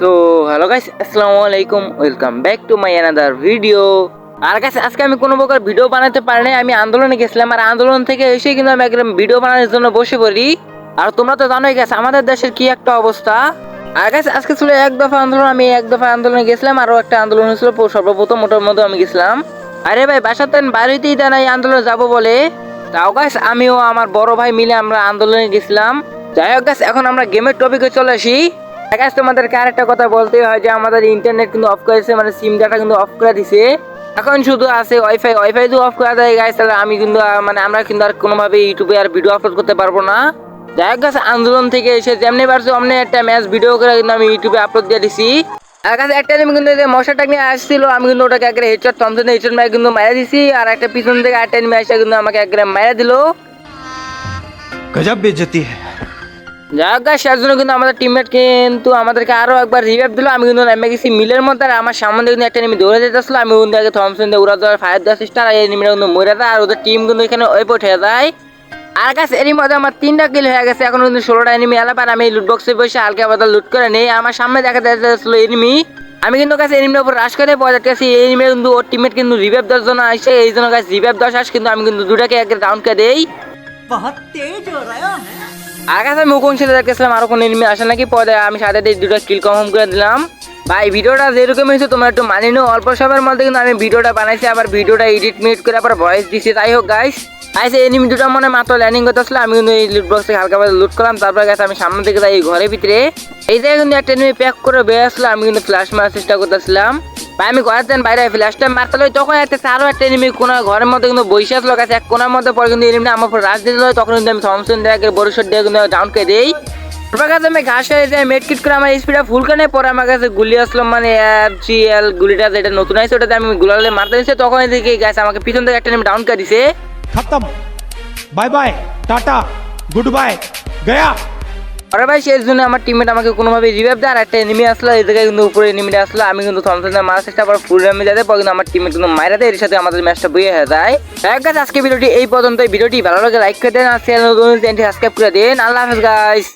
So hello guys আসসালামু আলাইকুম welcome back to my another video আর কাছে আজকে আমি কোনো প্রকার ভিডিও বানাতে পারি নাই। আমি আন্দোলনে গেছিলাম আর আন্দোলন থেকে এসে কিন্তু আমি একদম ভিডিও বানানোর জন্য বসে পড়ি। আর তোমরা তো জানোই গেছে আমাদের দেশের কি একটা অবস্থা। আর কাছে আজকে ছিল এক দফা আন্দোলন, আমি এক দফা আন্দোলনে গেছিলাম, আরও একটা আন্দোলন হয়েছিল সর্বপ্রথম ওটার মধ্যে আমি গেছিলাম। আরে ভাই বাসাতে বাড়িতেই দেন এই আন্দোলনে যাব বলে। তাও গাছ আমিও আমার বড় ভাই মিলে আমরা আন্দোলনে গেছিলাম। যাই হোক গাছ এখন আমরা গেমের টপিকে চলে আসি। একাশ তোমাদের আর একটা কথা বলতে হয় যে আমাদের ইন্টারনেট কিন্তু অফ করেছে মানে সিম ডাটা কিন্তু অফ করে দিছে। এখন শুধু আছে ওয়াইফাই ওয়াইফাই তো অফ করে দেয় গাছ তাহলে আমি কিন্তু মানে আমরা কিন্তু আর কোনোভাবে ইউটিউবে আর ভিডিও আপলোড করতে পারব না। যাই হোক আন্দোলন থেকে এসে যেমনি পারছ অমনি একটা ম্যাচ ভিডিও করে কিন্তু আমি ইউটিউবে আপলোড দিয়ে দিছি। আর কাছে একটা আমি কিন্তু মশাটা নিয়ে আসছিল, আমি কিন্তু ওটাকে একবারে হেডশট থমসন হেডশট মারে কিন্তু মারা দিছি, আর একটা পিছন থেকে একটা নিয়ে আসে কিন্তু আমাকে একবারে মারা দিল। গজব বেজতি। হ্যাঁ যাক গাছ তার জন্য কিন্তু আমাদের টিমমেট কিন্তু আমাদেরকে আরও একবার রিভাইভ দিল। আমি কিন্তু নেমে গেছি মিলের মধ্যে আর আমার সামনে কিন্তু একটা নেমে দৌড়ে যেতেছিল আমি কিন্তু আগে থমসন দিয়ে উড়া দেওয়ার ফায়ার দেওয়ার চেষ্টা এই নেমে কিন্তু মরে যায় আর ওদের টিম কিন্তু এখানে ওই পঠে যায়। আর কাছে এরই মধ্যে আমার তিনটা কিল হয়ে গেছে। এখন কিন্তু ষোলোটা এনিমি এলাপ আর আমি লুটবক্সে বসে হালকা পাতা লুট করে নেই। আমার সামনে দেখা যাচ্ছিল এনিমি আমি কিন্তু কাছে এনিমির উপর রাশ করে পরে কাছে এই এনিমি কিন্তু ওর টিমমেট কিন্তু রিভাইভ দেওয়ার জন্য আসে এই জন্য কাছে রিভাইভ দশ কিন্তু আমি কিন্তু দুটাকে একে ডাউন করে দেই। বহুত তেজ হো রহা আগে আমি কোন ছেলে দেখতেছিলাম, আরও কোন এনিমি আসে নাকি? পরে আমি সাথে দুটো কিল কনফার্ম করে দিলাম। ভাই, ভিডিওটা যেরকম হয়েছে, তোমরা একটু মানি নিও। অল্প সময়ের মধ্যে কিন্তু আমি ভিডিওটা বানাইছি, আবার ভিডিওটা এডিট মিট করে আবার ভয়েস দিছি। তাই হোক গাইস গাইস এনিমি দুটো মনে মাত্র ল্যান্ডিং করতে করতেছিল, আমি কিন্তু এই লুট বক্স থেকে হালকা পাতলা লুট করলাম। তারপর গেছে আমি সামনে থেকে যাই ঘরের ভিতরে। এই জায়গায় কিন্তু একটা এনিমি প্যাক করে বেয়ে আসলো, আমি কিন্তু ফ্ল্যাশ মারার চেষ্টা করতেছিলাম। ভাই, আমি ঘরের দেন বাইরে লাস্ট টাইম মারতে লই তখন একটা আরও একটা এনিমি কোনো ঘরের মধ্যে কিন্তু বৈশাখ লোক আছে, এক কোনার মধ্যে পরে কিন্তু এনিমি আমার উপর রাজ দিতে তখন কিন্তু আমি থমসন দেওয়া বড় দিয়ে কিন্তু ডাউন করে দিই। তারপর কাছে আমি ঘাস হয়ে যাই মেডকিট করে আমার স্পিডটা ফুল কানে পরে আমার কাছে গুলি আসলো মানে জিএল গুলিটা যেটা নতুন আছে ওটাতে আমি গুলালে মারতে দিয়েছি তখন এদিকে গাছ আমাকে পিছন থেকে একটা এনিমি ডাউন করে দিছে। খতম। বাই বাই টাটা গুড বাই গয়া। আরে ভাই, সেই জন্য আমার টিমমেট আমাকে কোনোভাবে রিভাইভ দেয় আর একটা এনিমি আসলো, এই জায়গায় কিন্তু উপরে এনিমিটা আসলো, আমি কিন্তু থমসনে মারার চেষ্টা করার ফুল রেমে যাতে পর কিন্তু আমার টিমমেট কিন্তু মাইরা দেয়, এর সাথে আমাদের ম্যাচটা বইয়ে হয়ে যায়। এক গাছ আজকে ভিডিওটি এই পর্যন্ত ভিডিওটি ভালো লাগে লাইক করে দেন, আর চ্যানেল সাবস্ক্রাইব করে দেন। আল্লাহ হাফেজ গাইস